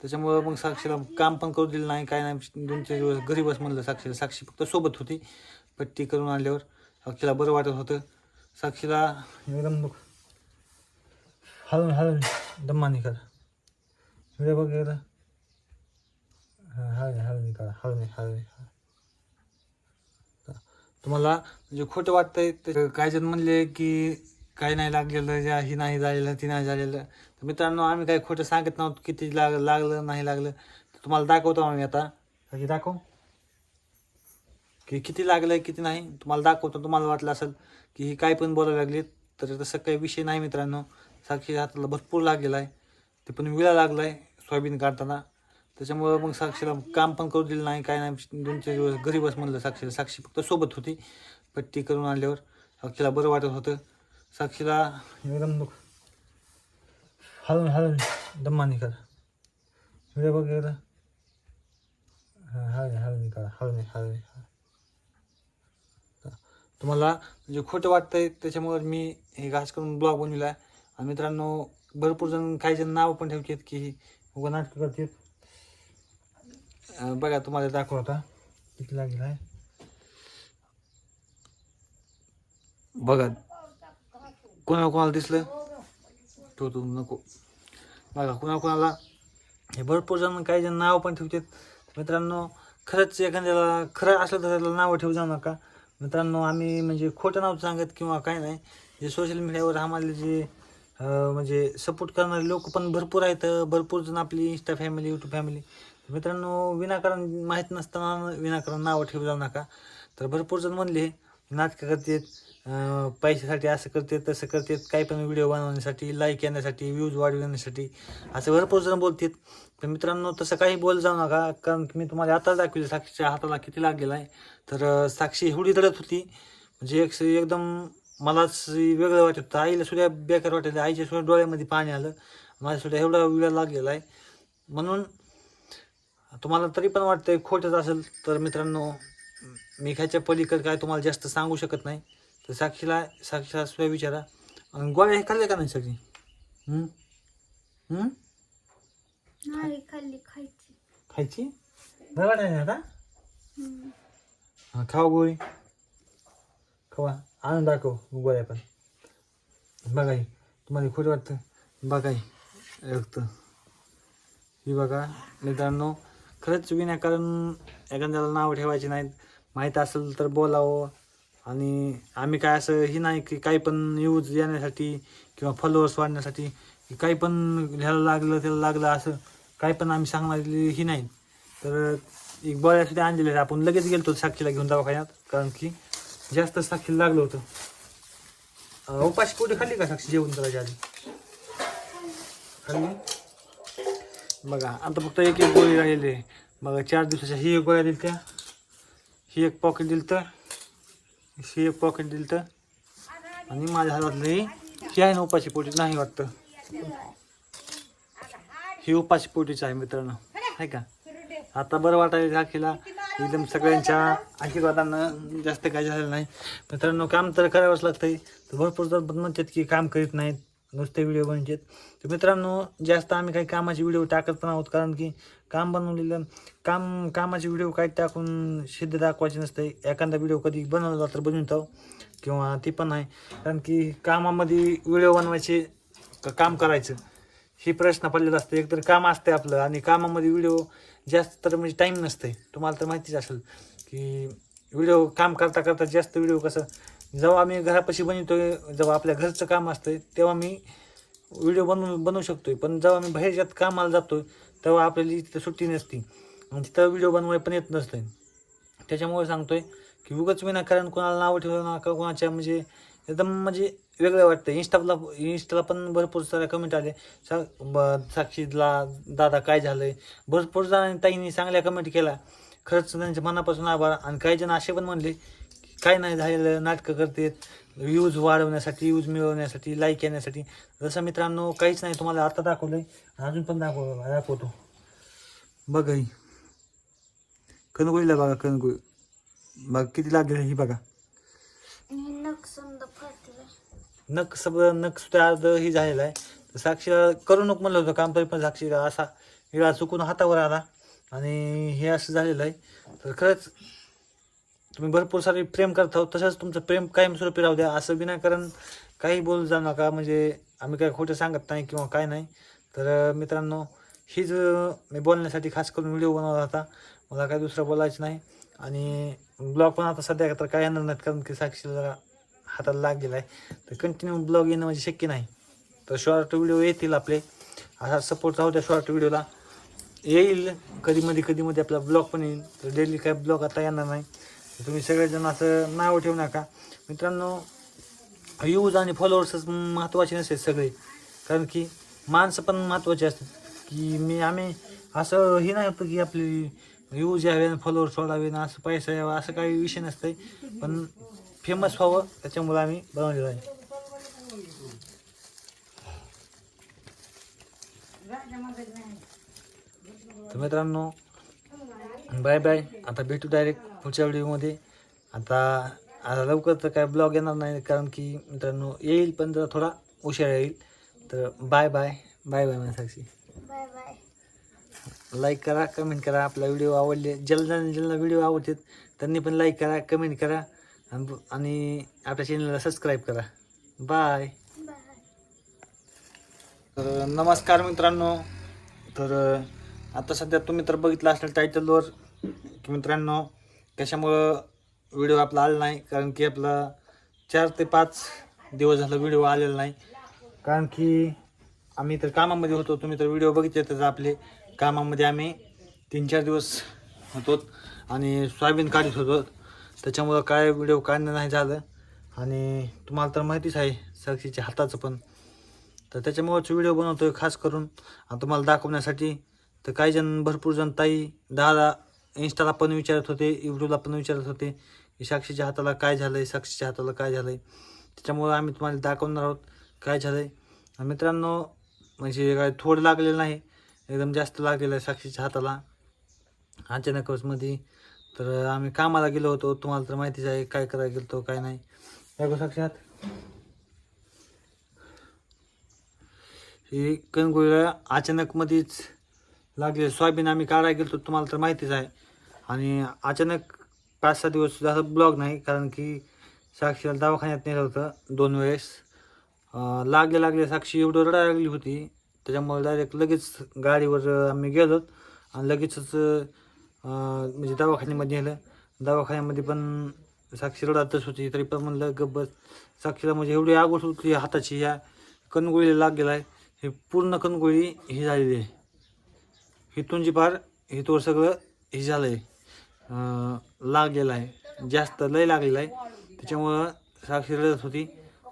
त्याच्यामुळं मग साक्षीला काम पण करू दिलं नाही काय नाही. दोन चार दिवस घरी बस म्हणलं साक्षीला साक्षी फक्त सोबत होती पट्टी करून आणल्यावर. साक्षीला बरं वाटत होतं. साक्षीला एकदम बघ हलून हलून दम्मानी कर व्हिडिओ बघ एकदा. हळून हळून करा हळून हळून तुम्हाला म्हणजे खोटं वाटतंय काय जण म्हणले की काय नाही लागलेलं ज्या ही नाही झालेलं ती नाही झालेलं. तर मित्रांनो आम्ही काही खोटं सांगत नव्हतो किती लाग लागलं नाही लागलं. तर तुम्हाला दाखवतो आम्ही आता. हे दाखव. की किती लागलं किती नाही तुम्हाला दाखवतो. तुम्हाला वाटलं असेल की ही काय पण बोलायला लागली तर तसं काही विषय नाही मित्रांनो. साक्षी हाताला भरपूर लागलेला आहे. ते पण विळा लागला आहे सोयाबीन काढताना. त्याच्यामुळं मग साक्षीला काम पण करू दिलं नाही काय नाही. दोन चार दिवस घरी बस म्हणलं साक्षीला. साक्षी फक्त सोबत होती पट्टी करून आणल्यावर. साक्षीला बरं वाटत होतं. साक्षीला एकदम दुख हलून हलून दम्मानी कर. व्हिडिओ बघ एकदा. हळून हळून करा. हळून हळून तुम्हाला म्हणजे खोटं वाटतंय त्याच्यामुळे मी हे घास करून ब्लॉग बनविला आहे आणि मित्रांनो भरपूर जण काही जण नावं पण ठेवतात की उगा नाटकं करतात. बघा तुम्हाला दाखव आता किती लागेल आहे. बघा कोणाला कोणाला दिसलं? तो तू नको. बघा कोणाला कोणाला हे भरपूर जण काही जण नाव पण ठेवतात. मित्रांनो खरंच एखाद्याला खरं असलं तर त्याला नावं ठेवू जाऊ नका मित्रांनो आम्ही म्हणजे खोटं नाव सांगत किंवा काय नाही जे सोशल मीडियावर आम्हाला जे म्हणजे सपोर्ट करणारे लोक पण भरपूर आहेत. भरपूर जण आपली इंस्टा फॅमिली यूट्यूब फॅमिली मित्रांनो विनाकारण माहीत नसताना विनाकारण नावं ठेवू जाऊ नका तर भरपूर जण म्हणले नाटकं करतात. पैशासाठी असं करतात तसं करतात काही पण व्हिडिओ बनवण्यासाठी लाईक येण्यासाठी व्ह्यूज वाढवण्यासाठी असं भरपूर जण बोलतात. तर मित्रांनो तसं काही बोल जाऊ नका कारण की मी तुम्हाला आताच दाखवले साक्षीच्या हाताला किती लागलेला आहे. तर साक्षी एवढी रडत होती म्हणजे एक एकदम मलाच वेगळं वाटत होतं. आईला सुद्धा बेकार वाटत आईच्या सुद्धा डोळ्यामध्ये पाणी आलं. माझ्या सुद्धा एवढा वेळ लागलेला आहे. म्हणून तुम्हाला तरी पण वाटतंय खोटंच असेल. तर मित्रांनो मी ह्याच्या पलीकडे काय तुम्हाला जास्त सांगू शकत नाही. तर साक्षीला साक्षीला सुद्धा विचारा आणि गोळ्या हे खाल्ल्या का नाही सगळी? हम्म? हम्म? नाही खाल्ली खायची. खायची? बरं आता? हम्म. हा खावा गोळी. खावा. आणून दाखव गोळ्या पण. बघा ही तुम्हाला खोटं वाटतं? बघा ही रक्त. ही बघा मित्रांनो खरंच विनाकारण एखाद्याला नाव ठेवायचे नाहीत. माहीत असेल तर बोलावं. आणि आम्ही काय असं हे नाही की काही पण न्यूज येण्यासाठी किंवा फॉलोअर्स वाढण्यासाठी काही पण ह्याला लागलं त्याला लागलं असं काही पण आम्ही सांगणारी ही नाही. तर एक बऱ्यासाठी सुद्धा आणलेले आपण लगेच गेलतो साक्षीला घेऊन दवाखान्यात. कारण की जास्त साक्षीला लागलं होतं. उपाशी पोटी खाल्ली का साक्षी जेवण करायच्या आधी? खाल्ली? बघा आता फक्त एक एक गोळी राहिली बघा चार दिवसाच्या ही एक गोळ्या दिल त्या ही एक पॉकेट दिलं तर हे एक पॉकेट दिलं तर आणि माझ्या हातातली ही आहे ना उपाशी पोटी नाही वाटतं. ही उपाशी पोटीच आहे मित्रांनो. आहे का? आता बरं वाटायला झाकीला एकदम सगळ्यांच्या आशीर्वादानं जास्त काय झालेलं नाही. मित्रांनो काम तर करावंच लागतंय. तर भरपूर जर पण म्हणतात की काम करीत नाहीत. नुसते व्हिडिओ बनतात तर मित्रांनो जास्त आम्ही काही कामाचे व्हिडिओ टाकत पण आहोत कारण की काम बनवलेलं काम कामाचे व्हिडिओ काही टाकून सिद्ध दाखवायचे नसते. एखादा व्हिडिओ कधी बनवला तर बनवतो किंवा ती पण आहे कारण की कामामध्ये व्हिडिओ बनवायचे का काम करायचं ही प्रश्न पडलेला असतो. एकतर काम असते आपलं आणि कामामध्ये व्हिडिओ जास्त तर म्हणजे टाईम नसते तुम्हाला तर माहितीच असेल की व्हिडिओ काम करता करता जास्त व्हिडिओ कसं जेव्हा आम्ही घरापाशी बनवतो जेव्हा आपल्या घरचं काम असतं तेव्हा मी व्हिडिओ बनवू बनवू शकतो पण जेव्हा मी बाहेरच्यात कामाला जातो तेव्हा आपल्याला तिथं सुट्टी नसती. आणि तिथं व्हिडिओ बनवाय पण येत नसतं त्याच्यामुळे सांगतोय की उगाच विनाकारण कोणाला नावं ना नका कोणाच्या म्हणजे एकदम म्हणजे वेगळं वाटतं इंस्टाला इंस्टाला पण भरपूर साऱ्या कमेंट आले सा ब साक्षीला दादा काय झालंय? भरपूर जणांनी ताईंनी चांगल्या कमेंट केला खरंच त्यांच्या मनापासून आभार. आणि काही जण असे पण म्हणले काय नाही झालेलं नाटकं करतात व्ह्यूज वाढवण्यासाठी व्ह्यूज मिळवण्यासाठी लाईक येण्यासाठी. जसं मित्रांनो काहीच नाही तुम्हाला आता दाखवलंय अजून पण दाखव दाखवतो. बघा ही. कणगोळीला बघा कणगोळी बघा किती लागलेलं ही बघा. नख फाटलं. नख सुद्धा अर्ध ही झालेलं आहे. तर साक्षीला करू नको म्हणलं होतं काम तरी पण साक्षी असा विळा चुकून हातावर आला. आणि हे असं झालेलं आहे. तर खरंच तुम्ही भरपूर सारे प्रेम करत आहोत तसंच तुमचं प्रेम कायमस्वरूपी राहू द्या. असं विनाकारण काही बोल जाऊ नका. म्हणजे आम्ही काय खोटं सांगत नाही किंवा काय नाही. तर मित्रांनो हीच मी बोलण्यासाठी खास करून व्हिडिओ बनवला होता. मला काय दुसरं बोलायचं नाही. आणि ब्लॉग पण आता सध्या तर काय येणार नाहीत कारण की साक्षी जरा हाताला लागलेला आहे. तर कंटिन्यू ब्लॉग येणं म्हणजे शक्य नाही. तर शॉर्ट व्हिडिओ येतील आपले. असा सपोर्ट राहू द्या शॉर्ट व्हिडिओला. येईल. कधीमध्ये कधीमध्ये आपला ब्लॉग पण येईल. तर डेली काय ब्लॉग आता येणार नाही. तुम्ही सगळेजण असं नाव ठेवू नका. मित्रांनो यूज आणि फॉलोअर्सच महत्त्वाचे नसते सगळे. कारण की माणसं पण महत्त्वाचे असतात. की मी आम्ही असं हे नाही होतं की आपली यूज यावे आणि फॉलोअर्स वाढावे ना असं पैसा यावा असं काही विषय नसतंय. पण फेमस व्हावं त्याच्यामुळे आम्ही बनवलेलं आहे. तर मित्रांनो बाय बाय. आता भेटू डायरेक्ट पुढच्या व्हिडिओमध्ये. आता आता लवकर तर काय ब्लॉग येणार नाही कारण की मित्रांनो येईल पण जरा थोडा उशिरा येईल. तर बाय बाय. बाय बाय माझ्या साक्षी बाय बाय. लाईक करा कमेंट करा. आपला व्हिडिओ आवडले ज्यांना ज्यांना व्हिडिओ आवडतात त्यांनी पण लाईक करा कमेंट करा. आणि आपल्या चॅनलला सबस्क्राईब करा. बाय. तर नमस्कार मित्रांनो. तर आता सध्या तुम्ही तर बघितलं असेल टायटलवर की मित्रांनो कशामुळं व्हिडिओ आपला आला नाही? कारण की आपला चार ते पाच दिवस झालं व्हिडिओ आलेला नाही. कारण की आम्ही तर कामामध्ये होतो तुम्ही तर व्हिडिओ बघितले तर आपले. कामामध्ये आम्ही तीन चार दिवस होतो आणि सोयाबीन काढत होतो. त्याच्यामुळं काय व्हिडिओ काढणं नाही झालं. आणि तुम्हाला तर माहितीच आहे साक्षीच्या हाताचं पण. तर त्याच्यामुळंच व्हिडिओ बनवतो आहे खास करून. आणि तुम्हाला दाखवण्यासाठी तर काही जण भरपूर जण ताई दादा इंस्टाला पण विचारत होते युट्यूबला पण विचारत होते की साक्षीच्या हाताला काय झालं आहे साक्षीच्या हाताला काय झालं आहे त्याच्यामुळं आम्ही तुम्हाला दाखवणार आहोत काय झालं आहे मित्रांनो म्हणजे काय थोडं लागलेलं नाही एकदम जास्त लागलेलं आहे साक्षीच्या हाताला. अचानकमध्ये तर आम्ही कामाला गेलो होतो तुम्हाला तर माहितीच आहे काय करायला गेलो होतो काय नाही. काय गो साक्षात ही कणगोळीला लागले. सोयाबीन आम्ही काढायला गेलो तुम्हाला तर माहितीच आहे. आणि अचानक पाच सहा दिवस जास्त ब्लॉग नाही कारण की साक्षीला दवाखान्यात नेलं होतं दोन वेळेस. लागले लागले साक्षी एवढं रडायला लागली होती. त्याच्यामुळे डायरेक्ट लगेच गाडीवर आम्ही गेलो आणि लगेचच म्हणजे दवाखान्यामध्ये नेलं. दवाखान्यामध्ये पण साक्षी रडातच होती तरी पण म्हणलं गब्बस साक्षीला म्हणजे एवढी आगोट होती हाताची या कणगोळीला लागलेला आहे. हे पूर्ण कणगोळी ही झालेली आहे. इथून जी हे इथवर सगळं हे झालं आहे लागलेलं आहे. जास्त लय लागलेलं आहे. त्याच्यामुळं साक्षी रडत होती.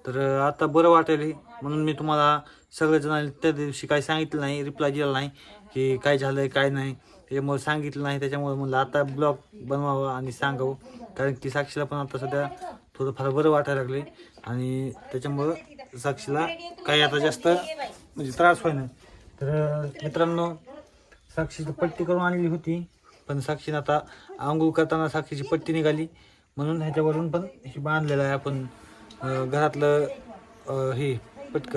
तर आता बरं वाटेल म्हणून मी तुम्हाला सगळेजण त्या दिवशी काही सांगितलं नाही रिप्लाय दिला नाही की काय झालं आहे काय नाही. त्याच्यामुळे सांगितलं नाही. त्याच्यामुळे म्हणलं आता ब्लॉग बनवावं आणि सांगावं. कारण की साक्षीला पण आता सध्या थोडंफार बरं वाटायला लागले आणि त्याच्यामुळं साक्षीला काही आता जास्त म्हणजे त्रास होईना. तर मित्रांनो साक्षीची पट्टी करून आणली होती पण साक्षीने आता आंघोळ करताना साक्षीची पट्टी निघाली. म्हणून ह्याच्यावरून पण हे बांधलेलं आहे आपण घरातलं हे पटकन.